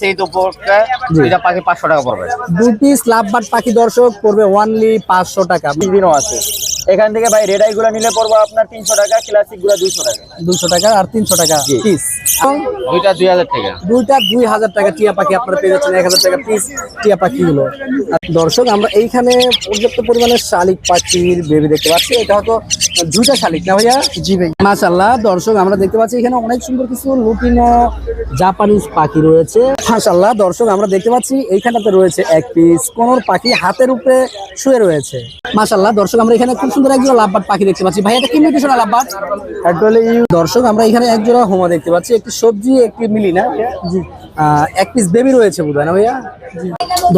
আছে এই তো দুইটা পাখি পাঁচশো টাকা পড়বে। দুই পিস লাভবাট পাখি দর্শক পড়বে ওয়ানলি পাঁচশো টাকা। বিভিন্ন আছে। এখান থেকে ভাই রেড আই গুলো নিলে পড়ব আপনার তিনশো টাকা ক্লাসিকগুলো দুইশো টাকা। দুইশো টাকা আর তিনশো টাকা পিস দুইটা দুই হাজার টাকা। দুইটা দুই হাজার টাকা টিয়া পাখি আপনারা পেয়ে যাচ্ছেন এক হাজার টাকা পিস টিয়া পাখিগুলো। আর দর্শক আমরা এইখানে পর্যাপ্ত পরিমাণে শালিক পাখির বেবি দেখতে পাচ্ছি। এটা হয়তো দুইটা শালিক না ভাইয়া? জি ভাই। মাশাল্লাহ দর্শক আমরা দেখতে পাচ্ছি এখানে অনেক সুন্দর কিছু লুটিনো জাপানিজ পাখি রয়েছে। মাশাল্লাহ দর্শক আমরা দেখতে পাচ্ছি এইখানটাতে রয়েছে এক পিস কোনোর পাখি হাতের উপরে শুয়ে রয়েছে। মাশাল্লাহ দর্শক আমরা এখানে খুব সুন্দর একজোড়া লাভবাট পাখি দেখতে পাচ্ছি। ভাই এটা কি মিউটেশন লাভবাট অ্যাকচুয়ালি দর্শক আমরা এখানে এক জোড়া হোমা দেখতে পাচ্ছি। একটি সবজি একটি মিলি না? জি। এক পিস বেবি রয়েছে হয় না ভাইয়া?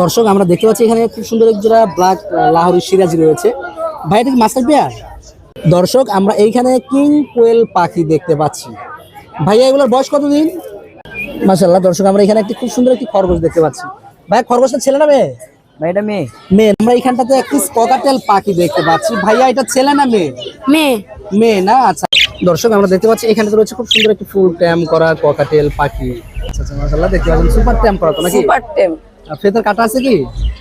দর্শক আমরা দেখতে পাচ্ছি এখানে খুব সুন্দর এক জোড়া ব্ল্যাক লাহোরি সিরাজি রয়েছে। ভাই এটা কি মাস্টার পেয়ার? দর্শক আমরা এইখানে কিং কোয়েল পাখি দেখতে পাচ্ছি। ভাইয়া এগুলোর বয়স কতদিন? মাসাল্লাহ দর্শক আমরা এখানে একটি খুব সুন্দর একটি খরগোশ দেখতে পাচ্ছি। ভাই খরগোশটা ছেলে না মেয়ে? ভাই এটা মেয়ে? মেয়ে আমরা এখানটাতে একটি ককাটেল পাখি দেখতে পাচ্ছি। ভাইয়া এটা ছেলে না মেয়ে? মেয়ে। মেয়ে না? আচ্ছা। দর্শক আমরা দেখতে পাচ্ছি এখানে তো রয়েছে খুব সুন্দর একটি ফুল ট্যাম করা ককাটেল পাখি আচ্ছা আচ্ছা মাশাআল্লাহ দেখতে পাচ্ছেন সুপার ট্যাম করা তো নাকি? সুপার টেম ফেদার কাটা আছে কি?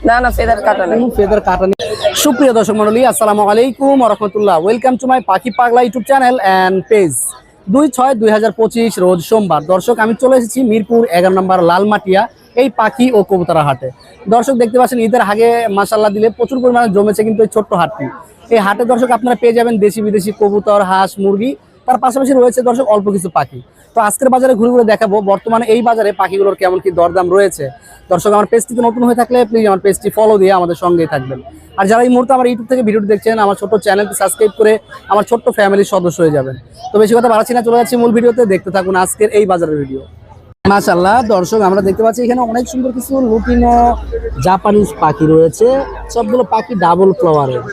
না না ফেদার কাটা নাই। ফেদার কাটা নেই। সুপ্রিয় দর্শক মন্ডলী আসসালামু আলাইকুম ওয়া রাহমাতুল্লাহ। ওয়েলকাম টু মাই পাখি পাগলা ইউটিউব চ্যানেল এন্ড পেজ দুই ছয় দুই হাজার পঁচিশ রোজ সোমবার। দর্শক আমি চলে এসেছি মিরপুর এগারো নম্বর লালমাটিয়া এই পাখি ও কবুতরা হাটে। দর্শক দেখতে পাচ্ছেন, ঈদের আগে মাসাল্লাহ দিলে প্রচুর পরিমাণে জমেছে কিন্তু এই ছোট্ট হাটটি। এই হাটে দর্শক আপনারা পেয়ে যাবেন দেশি বিদেশি কবুতর, হাঁস, মুরগি, তার পাশাপাশি রয়েছে দর্শক অল্প কিছু পাখি। তো আজকের বাজারে ঘুরে ঘুরে দেখাবো, বর্তমানে এই বাজারে পাখিগুলোর কেমন কি দরদাম রয়েছে। দর্শক, আমার পেজটিতে নতুন হয়ে থাকলে প্লিজ আমার পেজটি ফলো দিয়ে আমাদের সঙ্গেই থাকবেন। আর যারা এই মুহূর্তে আমার ইউটিউব থেকে ভিডিওটি দেখছেন, আমার ছোট্ট চ্যানেলটি সাবস্ক্রাইব করে আমার ছোট্ট ফ্যামিলির সদস্য হয়ে যাবেন। তো বেশি কথা বাড়াচ্ছি না, চলে যাচ্ছি মূল ভিডিওতে দেখতে থাকুন আজকের এই বাজারের ভিডিও মাশাল্লাহ দর্শক আমরা দেখতে পাচ্ছি এখানে অনেক সুন্দর কিছু লুটিনো জাপানিজ পাখি রয়েছে। সবগুলো পাখি ডাবল ফ্লাওয়ারের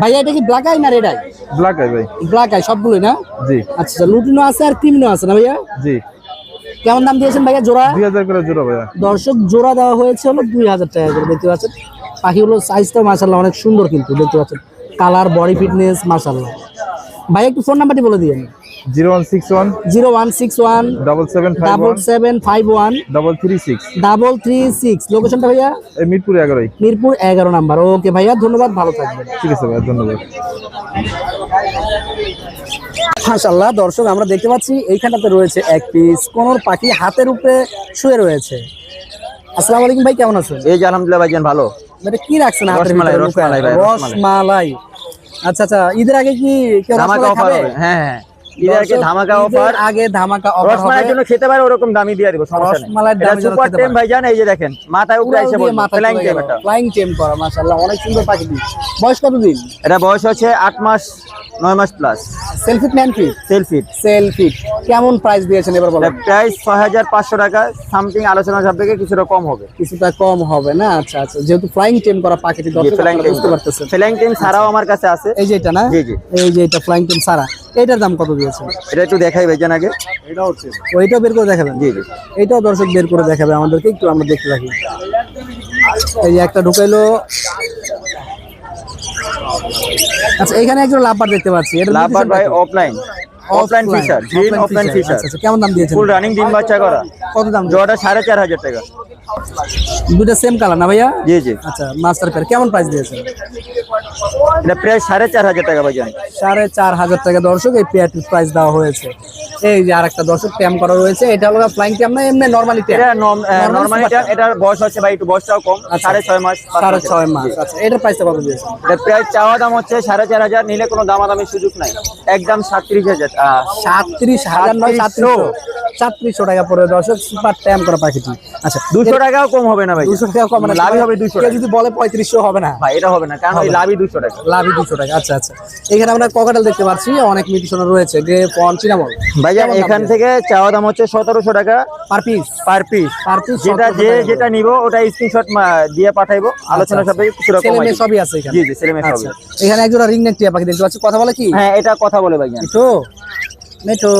ভাইয়া এটা কি ব্ল্যাক আই না রেড আই ব্ল্যাক আই ভাই। ব্ল্যাক আই সবগুলোই না? জি। আচ্ছা আচ্ছা লুটিনো আছে আর ক্রিমিনো আছে না ভাইয়া? জি। কেমন দাম দিয়েছেন ভাইয়া জোড়া? দুই হাজার করে জোড়া ভাইয়া। দর্শক জোড়া দেওয়া হয়েছে হলো দুই হাজার টাকা করে দেখতে পাচ্ছেন? পাখিগুলোর সাইজটাও মাসাল্লাহ অনেক সুন্দর কিন্তু দেখতে পাচ্ছেন? কালার বডি ফিটনেস মাসাল্লাহ ভাই একটু ফোন নাম্বারটি বলে দিন zero one six one zero one six one double seven double seven five one double three six double three six লোকেশনটা ভাইয়া? মিরপুর এগারোই। মিরপুর এগারো নাম্বার। ওকে ভাইয়া ধন্যবাদ ভালো থাকবেন। ঠিক আছে ভাইয়া ধন্যবাদ। মাশাল্লাহ দর্শক আমরা দেখতে পাচ্ছি এইখানটাতে রয়েছে এক পিস কোনোর পাখি হাতের উপরে শুয়ে রয়েছে। আসসালামু আলাইকুম ভাই কেমন আছেন? এই যে আলহামদুলিল্লাহ ভাইজান ভালো। এটা কি রাখছেন হাতের রসমালাই, আচ্ছা আচ্ছা ঈদের আগে কি কেউ হ্যাঁ হ্যাঁ। ঈদের ধামাকা অফার আগে ধামাকা অফার রসমালাইয়ের জন্য খেতে পারে ওরকম দামি দিয়ে দিব রসমালাইয়ের এটা সুপার টেম ভাইজান এই যে দেখেন মাথায় উপরে এসে বলব ফ্লাইং টেম এটা। ফ্লাইং টেম করা মাশাআল্লাহ অনেক সুন্দর পাখি বয়স কতদিন? এটা বয়স হচ্ছে আট মাস নয় মাস প্লাস সেলফি ম্যান ফিট সেলফিট সেলফি কেমন প্রাইস দিয়েছেন এবার বলেন? প্রাইস ছয় হাজার পাঁচশো টাকা সামথিং আলোচনা সাপেক্ষে কিছুটা কম হবে। কিছুটা কম হবে না? আচ্ছা আচ্ছা যেহেতু ফ্লাইং টেম করা পাখিটি দর্শক ফ্লাইং আপনারা টেম বুঝতে পারতেছেন। ফ্লাইং টেম ছাড়াও আমার কাছে আছে। এই যে এটা না? জি, জি। এই যে এটা ফ্লাইং টেম সারা এটার দাম কত দিয়েছে? এটা একটু দেখাই ভাইজান আগে। এটা হচ্ছে ওইটাও বের করে দেখাবেন? জি জি। এইটাও দর্শক বের করে দেখাবে আমাদেরকে একটু আমরা দেখতে থাকি। এই যে একটা ঢুকাইলো। আচ্ছা এখানে একজন লাভবার দেখতে পাচ্ছি। এটা লাভবার ভাই opaline opaline Fischer green opaline Fischer আচ্ছা কেমন দাম দিয়েছেন? ফুল রানিং ডিম বাচ্চা করা। কত দাম জোড়াটা সাড়ে চার হাজার টাকা। দুটো সেম কালার না ভাইয়া? জি জি। আচ্ছা মাস্টার পেয়ার কেমন প্রাইস দিয়েছেন? এটা প্রায় সাড়ে চার হাজার টাকা ভাইজান সাড়ে চার হাজার টাকা দর্শক এই পেয়ারটির প্রাইস দেওয়া হয়েছে। এই যে আরেকটা দর্শক ট্যাম করা রয়েছে। এটা হলো ফ্লাইং ট্যাম না এমনি নর্মালি এটা নর্মালি এটার বয়স হচ্ছে ভাই একটু বয়সটাও কম। সাড়ে ছয় মাস সাড়ে ছয় মাস। আচ্ছা এটার প্রাইসটা কত দিয়েছেন? এটা প্রায় চাওয়া দাম হচ্ছে সাড়ে চার হাজার নিলে কোনো দামাদামির সুযোগ নাই। একদম সাতত্রিশ হাজার সাতত্রিশ হাজার নয় সাতত্রিশশো সাতত্রিশশো টাকা পড়ে দর্শক সুপার ট্যাম করা পাখিটি। আচ্ছা দুশো টাকাও কম হবে না ভাই? দুশো টাকা কম মানে লাভই হবে দুশো টাকা। যদি বলে পঁয়ত্রিশশো হবে না। ভাই এটা হবে না কারণ লাভই দুশো টাকা। লাভই দুশো টাকা আচ্ছা আচ্ছা। এখানে আমরা ককাটাল দেখতে পাচ্ছি অনেক মিটিশন রয়েছে গ্রে ফন চিনামল। ভাইজান এখান থেকে চাওয়া দাম হচ্ছে সতেরোশো টাকা per piece. Per piece. Per piece যেটা যে যেটা নিব ওটা স্ক্রিনশট দিয়ে পাঠাইবো। আলোচনা সাপেক্ষে কিছুটা ছেলে কম মেয়ে সবই আছে এখানে? জি জি ছেলে মেয়ে সবই আচ্ছা এখানে একজোড়া রিং নেক টিয়া পাখি দেখতে পাচ্ছি কথা বলে কি? হ্যাঁ এটা কথা বলে ভাইজান মিঠো। মিঠো।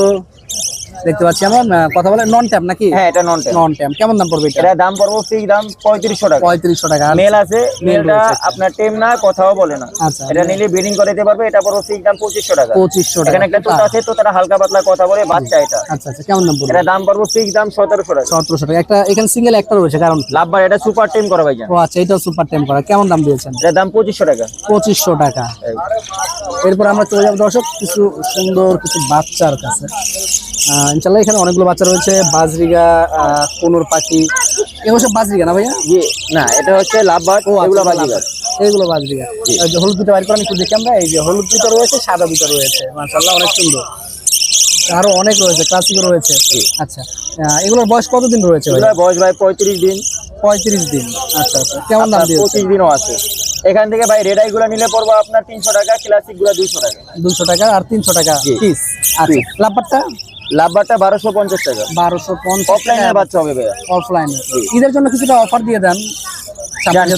দেখতে পাচ্ছি আমরা কথা বলে নন ট্যাপ নাকি? হ্যাঁ এটা নন নন ট্যাপ কেমন দাম পড়বে এটা? দাম পড়ব ফিক্স দাম পঁয়ত্রিশশো টাকা। পঁয়ত্রিশশো টাকা। মেল আছে মেলটা আপনার টেম না কথাও বলে না। আচ্ছা। এটা নিলে ব্রিডিং করে দিতে পারবে এটা পড়ব ফিক্স দাম পঁচিশশো টাকা। পঁচিশশো টাকা। এখানে একটা তোতা আছে তো তারা হালকা পাতলা কথা বলে বাচ্চা এটা। আচ্ছা আচ্ছা কেমন দাম পড়বে? এটা দাম পড়ব ফিক্স দাম সতেরোশো টাকা। সতেরোশো টাকা। একটা এখানে সিঙ্গেল একটা রয়েছে কারণ? লাভবার এটা সুপার টেম করা ভাইজান। ও আচ্ছা এটা সুপার টেম করা। কেমন দাম দিয়েছেন? এটা দাম পঁচিশশো টাকা। পঁচিশশো টাকা। এরপর আমরা চলে যাব দর্শক কিছু সুন্দর কিছু বাচ্চার কাছে। ইনশাল্লাহ এখানে অনেকগুলো বাচ্চা রয়েছে বাজরিগা কোনুর পাখি। এগুলো সব বাজরিগা না ভাইয়া? জি না এটা হচ্ছে লাভবার ও এগুলো আচ্ছা, বাজিগার এইগুলো বাজরিগা। হলুদ দুটো বাইর করেন একটু দেখি আমরা এই যে হলুদ দুটো রয়েছে সাদা দুটো রয়েছে। মাশাল্লাহ অনেক সুন্দর। আরও অনেক রয়েছে ক্লাসিকও রয়েছে। আচ্ছা এগুলোর বয়স কতদিন রয়েছে বয়স ভাই পঁয়ত্রিশ দিন। পঁয়ত্রিশ দিন। আচ্ছা আচ্ছা কেমন দাম দিয়েছে? পঁচিশ দিনও আছে। এখান থেকে ভাই রেডাই গুলো নিলে পড়ব আপনার তিনশো টাকা ক্লাসিকগুলো দুইশো টাকা। দুশো টাকা আর তিনশো টাকা। পিস আচ্ছা লাভবারটা লাভবারটা বারোশো পঞ্চাশ টাকা। বারোশো পঞ্চাশ অফলাইনের বাচ্চা হবে ভাইয়া। অফলাইনে ঈদের জন্য কিছুটা অফার দিয়ে দেন।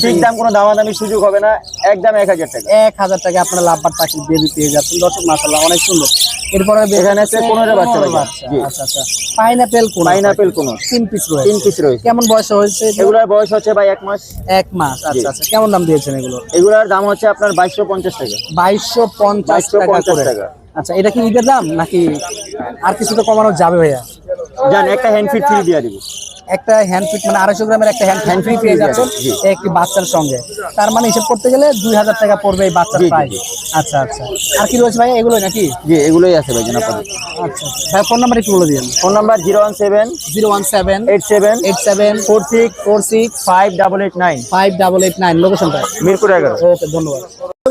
ঠিক দাম কোনো দামাদামি সুযোগ হবে না। একদম এক হাজার টাকা। এক হাজার টাকা আপনার লাভবার পাখি বেবি পেয়ে যাচ্ছেন। দর্শক মাসাল্লাহ অনেক সুন্দর। এরপরে এখানে আছে পনেরো বাচ্চা আচ্ছা আচ্ছা। পাইনাপেল কোন? পাইনাপেল কোনো? তিন পিস রয়েছে। তিন পিস রয়েছে। কেমন বয়স হয়েছে এগুলো? এগুলোর বয়স হচ্ছে ভাই এক মাস। এক মাস আচ্ছা আচ্ছা। কেমন দাম দিয়েছেন এগুলো? এগুলোর দাম হচ্ছে আপনার বাইশশো পঞ্চাশ টাকা। বাইশশো পঞ্চাশ টাকা 2250 করে। টাকা। আচ্ছা এটা কি ঈদের দাম নাকি আর কিছু তো কমানো যাবে ভাইয়া? জান একটা হ্যান্ড ফিট ফ্রি দিয়ে দিব। একটা হ্যান্ড ফিট মানে আড়াইশো গ্রামের একটা হ্যান্ড Hand ফ্রি পেয়ে যাচ্ছেন একটি বাচ্চার সঙ্গে। তার মানে হিসেব করতে গেলে দুই হাজার টাকা পড়বে এই বাচ্চার প্রাইস আচ্ছা আচ্ছা। আর কি রয়েছে ভাই এগুলোই নাকি? জি এগুলোই আছে ভাই জান আপনার আচ্ছা। ভাই ফোন নাম্বার একটু বলে দিন phone number zero one seven zero one seven eight seven eight seven four six four six five double eight nine. Five double eight nine. লোকেশনটা? মিরপুর এগারো। ওকে ধন্যবাদ।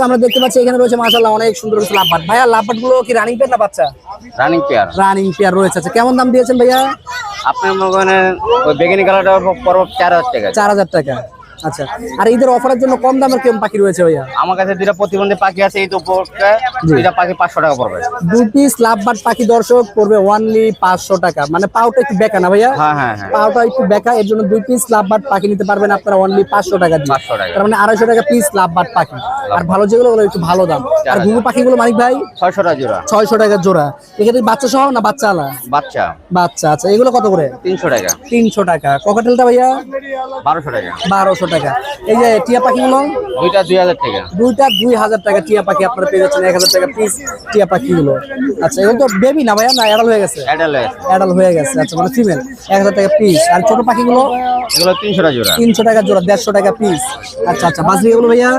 আমরা দেখতে পাচ্ছি এখানে রয়েছে মাশাআল্লাহ অনেক সুন্দর কিছু লাভবাট। ভাইয়া লাভবাটগুলো কি রানিং পেয়ার না বাচ্চা? রানিং পেয়ার রানিং পেয়ার রয়েছে। আচ্ছা কেমন দাম দিয়েছেন ভাইয়া? আপনার মনে হয় ওই বেগুনি কালারটা পড়ব চার হাজার টাকা। চার হাজার টাকা। আচ্ছা আর ঈদের অফারের জন্য কম দামের কেমন পাখি রয়েছে ভাইয়া? আমার কাছে দুটা প্রতিবন্ধী পাখি আছে এই তো দুইটা পাখি পাঁচশো টাকা পড়বে। দুই পিস পাখি দর্শক পড়বে ওয়ানলি পাঁচশো টাকা। মানে পাওটা একটু বেকা না ভাইয়া? হ্যাঁ হ্যাঁ হ্যাঁ। পাওটা একটু বেকা এর জন্য দুই পিস পাখি নিতে পারবেন আপনারা অনলি পাঁচশো টাকা দিয়ে। 500 টাকা। তার মানে আড়াইশো টাকা পিস লাভবাট পাখি। আর ভালো যেগুলো ওগুলো একটু ভালো দাম। আর ঘুঘু পাখিগুলো মানিক ভাই? ছয়শো টাকা জোড়া। ছয়শো টাকা জোড়া। এখানে বাচ্চা সহ না বাচ্চা আলা? বাচ্চা। বাচ্চা আচ্ছা। এগুলো কত করে? তিনশো টাকা। তিনশো টাকা। ককাটেলটা ভাইয়া? বারোশো টাকা। বারোশো টাকা। এই যে টিয়া পাখিগুলো দুইটা দুই হাজার টাকা। দুইটা দুই হাজার টাকা টিয়া পাখি আপনারা পেয়ে যাচ্ছেন এক হাজার টাকা পিস টিয়া পাখিগুলো আচ্ছা এগুলো তো বেবি না ভাইয়া? না অ্যাডাল হয়ে গেছে? অ্যাডাল হয়ে গেছে। আচ্ছা মানে ফিমেল এক হাজার টাকা পিস আর ছোট পাখিগুলো এগুলো তিনশো টাকা জোড়া। তিনশো টাকা জোড়া দেড়শো টাকা পিস আচ্ছা আচ্ছা বাজরি এগুলো ভাইয়া?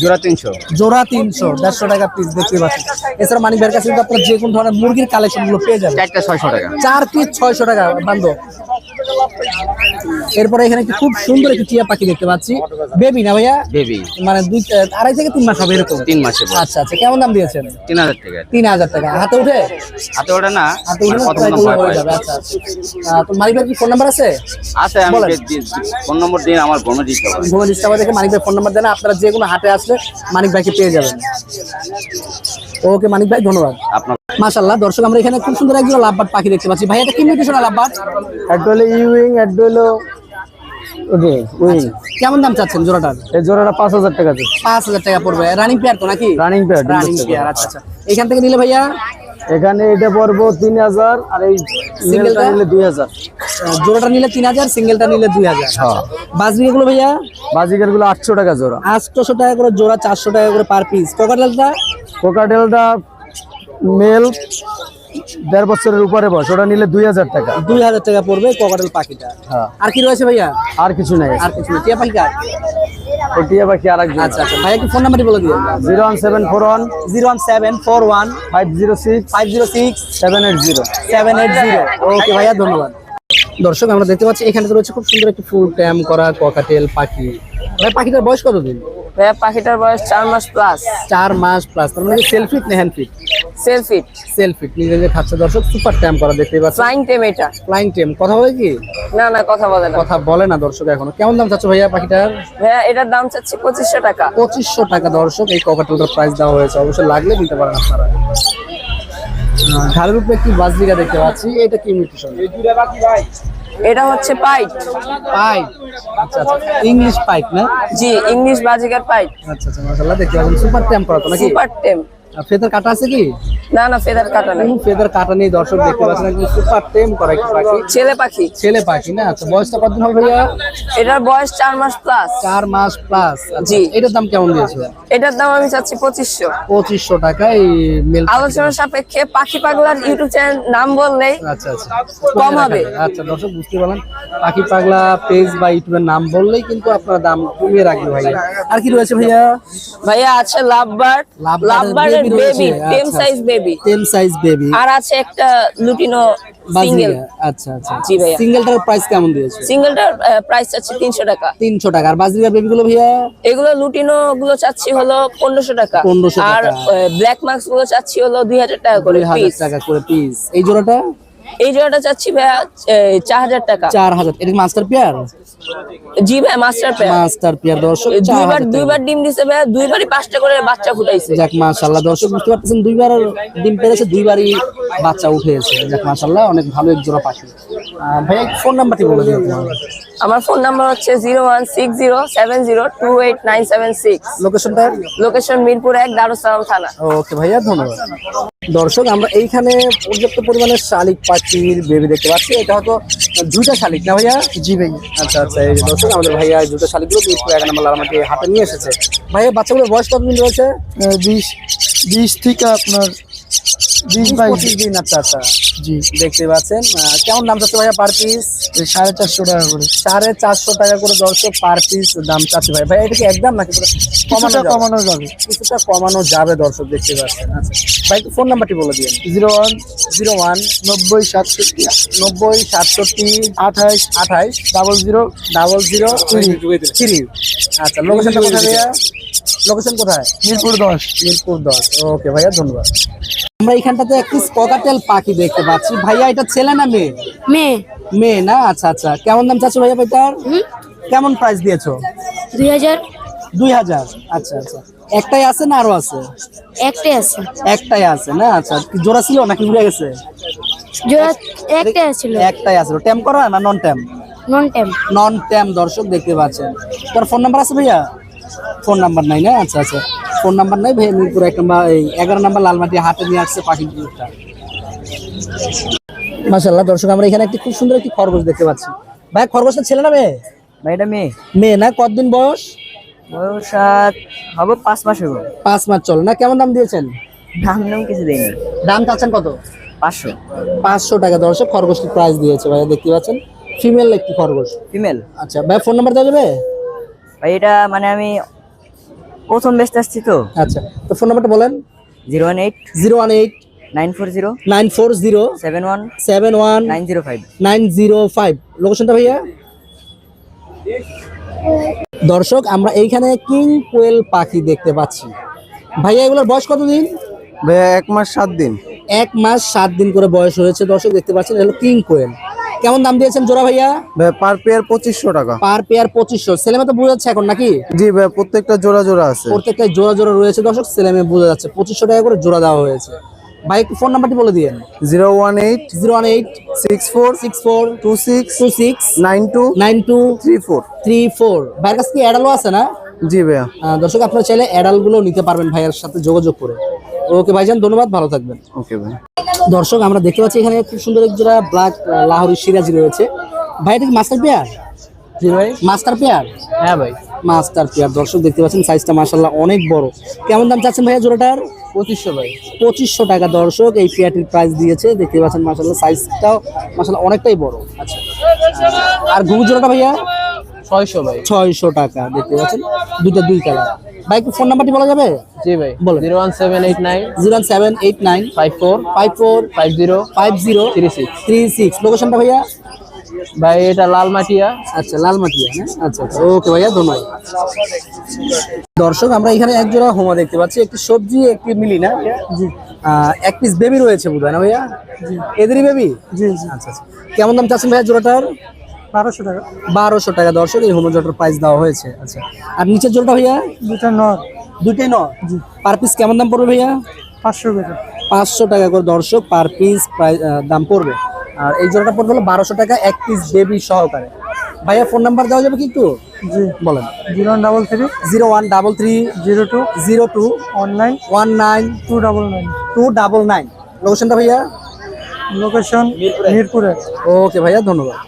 জোড়া তিনশো। জোড়া তিনশো দেড়শো টাকা পিস দেখতে পাচ্ছেন। এছাড়া মানিক ভাইয়ের কাছে কিন্তু আপনারা যে কোনো ধরনের মুরগির কালেকশনগুলো পেয়ে যাবেন। চারটা ছয়শো টাকা। চার পিস ছয়শো টাকা বান্ধব। এরপরে এখানে একটি খুব সুন্দর একটি টিয়া পাখি দেখতে পাচ্ছি। বেবি না ভাইয়া? বেবি। মানে দুই আড়াই থেকে তিন মাস হবে এরকম? তিন মাসে আচ্ছা আচ্ছা কেমন দাম দিয়েছেন? তিন হাজার টাকা। তিন হাজার টাকা। হাতে উঠে? হাতে ওটা না হাতে উঠে হয়ে আচ্ছা আচ্ছা। তো ভাইয়ের কি ফোন নাম্বার আছে? আছে আমি ফোন নম্বর দিন আমার বোনের দিতে হবে ঘুমে ডিস্টার্ব থেকে মানিক ভাই ফোন নাম্বার দেন আপনারা যে কোনো হাটে আসলে মানিক ভাইকে পেয়ে যাবেন। ওকে মানিক ভাই ধন্যবাদ। আপনার মাশাল্লাহ দর্শক আমরা এখানে খুব সুন্দর একজন লাভবাট পাখি দেখতে পাচ্ছি। ভাই এটা কি মিউটেশন লাভবাট? একটা হলো ইউইং একটা হলো ওকে উইং কেমন দাম চাচ্ছেন জোড়াটার? এই জোড়াটা পাঁচ হাজার টাকা পাঁচ হাজার টাকা পড়বে। রানিং পেয়ার তো নাকি? রানিং পেয়ার রানিং পেয়ার আচ্ছা আচ্ছা। এখান থেকে নিলে ভাইয়া? এখানে এটা পড়ব তিন হাজার আর এই সিঙ্গেলটা নিলে দুই হাজার। জোড়াটা নিলে তিন হাজার সিঙ্গেলটা নিলে দুই হাজার। হ্যাঁ। বাজরি ভাইয়া? বাজিকারগুলো আটশো টাকা জোড়া। আটশোশো টাকা করে জোড়া চারশো টাকা করে পার পিস কোকাটেলটা কোকাটেলটা মেল দেড় বছরের উপরে বয়স ওটা নিলে দুই হাজার টাকা। দুই হাজার টাকা পড়বে কোকাটেল পাখিটা। হ্যাঁ। আর কি রয়েছে ভাইয়া? আর কিছু নাই। আর কিছু না টিয়া পাখি কার? টিয়া পাখি আর একজন আচ্ছা আচ্ছা। ভাইয়া কি ফোন নাম্বারটি বলে দিন zero one seven four one zero one seven four one five zero six five zero six seven eight zero. Seven eight zero. Okay. ভাইয়া ধন্যবাদ। দর্শক আমরা দেখতে পাচ্ছি এখানে তো রয়েছে খুব সুন্দর একটি ফুল ট্যাম করা ককাটেল পাখি। ভাই পাখিটার বয়স কতদিন? ভাইয়া পাখিটার বয়স চার মাস প্লাস চার মাস প্লাস তার মানে সেলফিট না হ্যান্ড ফিট সেলফিট। সেলফিট নিজে নিজে খাচ্ছে দর্শক সুপার ট্যাম করা দেখতে পাচ্ছি ফ্লাইং টেম এটা। ফ্লাইং টেম কথা বলে কি? না না কথা বলে না। কথা বলে না দর্শক এখনও। কেমন দাম চাচ্ছ ভাইয়া পাখিটার? ভাইয়া এটার দাম চাচ্ছি পঁচিশশো টাকা। পঁচিশশো টাকা দর্শক এই ককাটেলটার প্রাইস দেওয়া হয়েছে। অবশ্যই লাগলে নিতে পারেন আপনারা। ঘাড়ের উপরে একটি বাজরিকা দেখতে পাচ্ছি। এটা কি মিউটেশন এটা হচ্ছে পাইট পাইপ আচ্ছা আচ্ছা। ইংলিশ পাইপ না? জি ইংলিশ বাজিকার পাইট আচ্ছা আচ্ছা মাশাআল্লাহ দেখতে পাচ্ছেন। সুপার ট্যাম করা তো নাকি? সুপার টেম ফেদার কাটা আছে কি? না না ফেদার কাটা নেই। ফেদার কাটা নেই দর্শক দেখতে পাচ্ছেন একদম সুপার টেম করা পাখি। ছেলে পাখি। ছেলে পাখি না? আচ্ছা বয়সটা কতদিন হবে ভাইয়া? এটার বয়স চার মাস প্লাস চার মাস প্লাস জি। এটার দাম কেমন দিয়েছ? এটার দাম আমি চাচ্ছি পঁচিশশো। পঁচিশশো টাকা এই মেল আলোচনার সাপেক্ষে পাখি পাগলার ইউটিউব চ্যানেল নাম বললেই আচ্ছা আচ্ছা। কম হবে। আচ্ছা দর্শক বুঝতে পারলাম পাখি পাগলা পেজ বা ইউটিউবের নাম বললেই কিন্তু আপনারা দাম কমিয়ে রাখবে ভাইয়া। আর কি রয়েছে ভাইয়া? ভাইয়া আছে লাভবার্ড। Lovebird রয়েছে, বেবি টেম আচ্ছা। Size baby tame size baby আর আছে একটা লুটিনো সিঙ্গেল আচ্ছা আচ্ছা জি ভাইয়া। সিঙ্গেলটার প্রাইস কেমন দিয়েছে? সিঙ্গেলটার প্রাইস আছে তিনশো টাকা। তিনশো টাকা। আর বাজরিকা বেবিগুলো ভাইয়া? এগুলো লুটিনো গুলো চাচ্ছি হলো পনেরোশো টাকা। 1500 আর ব্ল্যাক মার্কসগুলো চাচ্ছি হলো দুই হাজার টাকা করে পিস টাকা করে পিস এই জোড়াটা? এই জোড়াটা চাচ্ছি ভাইয়া চার হাজার টাকা। চার হাজার এটা মাস্টার পেয়ার জি ভাই মাস্টার পেয়ার মাস্টার পেয়ার দর্শক দুইবার দুইবার ডিম দিছে ভাইয়া দুইবারই পাঁচটা করে বাচ্চা ফুটাইছে। যাক মাশাল্লাহ দর্শক বুঝতে পারতেছেন দুইবার ডিম পেরেছে দুইবারই বাচ্চা উঠেছে। যাক মাশাল্লাহ অনেক ভালো এক জোড়া পাখি। ভাইয়া ফোন নাম্বারটি বলে দিও আমার ফোন নাম্বার হচ্ছে zero one six zero seven zero two eight nine seven six. লোকেশনটা লোকেশন মিরপুর এক দারুসালাম থানা। ওকে ভাইয়া ধন্যবাদ। দর্শক আমরা এইখানে পর্যাপ্ত পরিমাণে শালিক পাখির বেবি দেখতে পাচ্ছি। এটা হয়তো দুইটা শালিক না ভাইয়া? জি ভাই আচ্ছা আচ্ছা এই দর্শক আমাদের ভাইয়া দুটো শালিকগুলো মিরপুর এক নম্বর আমাকে হাতে নিয়ে এসেছে। ভাইয়া বাচ্চাগুলোর বয়স কতদিন রয়েছে? বিশ বিশ থেকে আপনার বিশ বিশ বাইশ দিন আচ্ছা আচ্ছা জি। দেখতে পাচ্ছেন। কেমন দাম চাচ্ছে ভাইয়া পার পিস সাড়ে চারশো টাকা করে। সাড়ে চারশো টাকা করে দর্শক পার পিস দাম চাচ্ছে ভাই ভাই এটা কি একদম নাকি কমানো কিছুটা কমানো যাবে। কিছুটা কমানো যাবে দর্শক দেখতে পাচ্ছেন। আচ্ছা। ভাই ফোন নাম্বারটি বলে দিন জিরো ওয়ান জিরো ওয়ান নব্বই সাতষট্টি নব্বই সাতষট্টি আঠাশ আঠাইশ double zero double zero three আচ্ছা লোকেশনটা কোথায় ভাইয়া? লোকেশন কোথায়? মিরপুর দশ। মিরপুর দশ। ওকে ভাইয়া ধন্যবাদ। আমরা এখানটাতে একটি স্পকাটেল পাখি দেখতে পাচ্ছি। ভাইয়া এটা ছেলে না মেয়ে? মেয়ে। মেয়ে না? আচ্ছা আচ্ছা। কেমন দাম চাচ্ছ ভাইয়া এটার কেমন প্রাইস দিয়েছ? দুই হাজার। দুই হাজার? আচ্ছা আচ্ছা। একটাই আছে না আরও আছে? একটাই আছে। একটাই আছে না? আচ্ছা জোড়া ছিল নাকি উড়ে গেছে? জোড়া একটাই আছিল। একটাই আছে। ট্যাম করা না নন ট্যাম নন টাইম নন ট্যাম দর্শক দেখতে পাচ্ছেন। তোর ফোন নাম্বার আছে ভাইয়া? ফোন নাম্বার নাই না? আচ্ছা আচ্ছা। ফোন নাম্বার নাই ভাইয়া মিরপুর এক নম্বর এই এগারো নম্বর লালমাটি হাটে নিয়ে আসছে পাখি গ্রুপটা মাসাল্লাহ দর্শক আমরা এখানে একটি খুব সুন্দর একটি খরগোশ দেখতে পাচ্ছি। ভাই খরগোশটা ছেলে না মেয়ে? ভাই এটা মেয়ে। মেয়ে না? কতদিন বয়স? বয়স সাত হবে পাঁচ মাস হবে। পাঁচ মাস চলে না? কেমন দাম দিয়েছেন? দাম নাম কিছু দেয়নি দাম চাচ্ছেন কত? পাঁচশো। পাঁচশো টাকা। দর্শক খরগোশটির প্রাইস দিয়েছে ভাইয়া দেখতে পাচ্ছেন। ফিমেল একটি খরগোশ। ফিমেল আচ্ছা ভাই ফোন নাম্বার দেওয়া যাবে? ভাই এটা মানে আমি প্রথম বেচতে আসছি তো। আচ্ছা তো ফোন নাম্বারটা বলেন। Zero one eight zero one eight nine four zero nine four zero seven one seven one nine zero five. Nine zero five. লোকেশনটা ভাইয়া? দর্শক আমরা এইখানে কিং কোয়েল পাখি দেখতে পাচ্ছি। ভাইয়া এগুলোর বয়স কতদিন? ভাইয়া এক মাস সাত দিন। এক মাস সাত দিন করে বয়স হয়েছে। দর্শক দেখতে পাচ্ছেন এটা হলো কিং কোয়েল। কেমন দাম দিয়েছেন জোড়া ভাইয়া? পার পেয়ার পঁচিশশো টাকা। পার পেয়ার পঁচিশশো। ছেলেমে তো বোঝা যাচ্ছে এখন নাকি? জি ভাইয়া প্রত্যেকটা জোড়া জোড়া আছে। প্রত্যেকটা জোড়া জোড়া রয়েছে। দর্শক ছেলেমে বোঝা যাচ্ছে পঁচিশশো টাকা করে জোড়া দেওয়া হয়েছে। ভাই একটু ফোন নাম্বারটি বলে দিয়েন। Zero one eight zero one eight six four six four two six two six nine two nine two three four. Three four. ভাইয়ের কাছে কি অ্যাডালও আছে না? জি ভাইয়া। দর্শক আপনারা চাইলে অ্যাডালগুলো নিতে পারবেন ভাইয়ের সাথে যোগাযোগ করে। ওকে ভাইজান ধন্যবাদ ভালো থাকবেন। ওকে ভাই। দর্শক আমরা দেখতে পাচ্ছি এখানে খুব সুন্দর এক জোড়া ব্ল্যাক লাহোরি সিরাজি রয়েছে। ভাই এটা কি মাস্টার পেয়ার জি ভাই। মাস্টার পেয়ার হ্যাঁ ভাই। মাস্টার পেয়ার দর্শক দেখতে পাচ্ছেন সাইজটা মাসাল্লাহ অনেক বড়। কেমন দাম চাচ্ছেন ভাইয়া জোড়াটার? পঁচিশশো ভাই। পঁচিশশো টাকা দর্শক এই পেয়ারটির প্রাইস দিয়েছে। দেখতে পাচ্ছেন মাসাল্লাহ সাইজটাও মাসাল্লাহ অনেকটাই বড়। আচ্ছা। আর ঘুঘু জোড়াটা ভাইয়া? ছয়শো ভাই। ছয়শো টাকা দেখতে পাচ্ছেন। দুইটা দুই কালার ভাই ফোন নাম্বারটি বলা যাবে? জি ভাই বলেন। Zero one seven eight nine zero seven eight nine five four five four five zero five zero three six three six লোকেশনটা ভাইয়া? ভাই এটা লালমাটিয়া। আচ্ছা লালমাটিয়া না আচ্ছা আচ্ছা। ওকে ভাইয়া ধন্যবাদ। দর্শক আমরা এখানে এক জোড়া হোমা দেখতে পাচ্ছি। একটি সবজি একটি মিলি না? জি। এক পিস বেবি রয়েছে বোধ হয় না ভাইয়া? এদেরই বেবি জি জি। আচ্ছা আচ্ছা। কেমন দাম চাচ্ছেন ভাইয়া জোড়াটার? বারোশো টাকা। বারোশো টাকা দর্শক এই হোমো জোড়াটার প্রাইস দেওয়া হয়েছে। আচ্ছা আর নিচের জোড়াটা ভাইয়া? দুটা নর। দুইটাই ন পার পিস কেমন দাম পড়বে ভাইয়া? পাঁচশো টাকা। পাঁচশো টাকা করে দর্শক পার পিস প্রাইস দাম পড়বে। আর এই জোড়াটা পড়বে হলো বারোশো টাকা এক পিস বেবি সহকারে। ভাইয়া ফোন নাম্বার দেওয়া যাবে কিন্তু জি। বলেন। Zero double three. Zero one double three zero two. Zero two one nine. One nine two double nine. Two double nine. লোকেশনটা ভাইয়া? লোকেশন মিরপুরে। ওকে ভাইয়া ধন্যবাদ।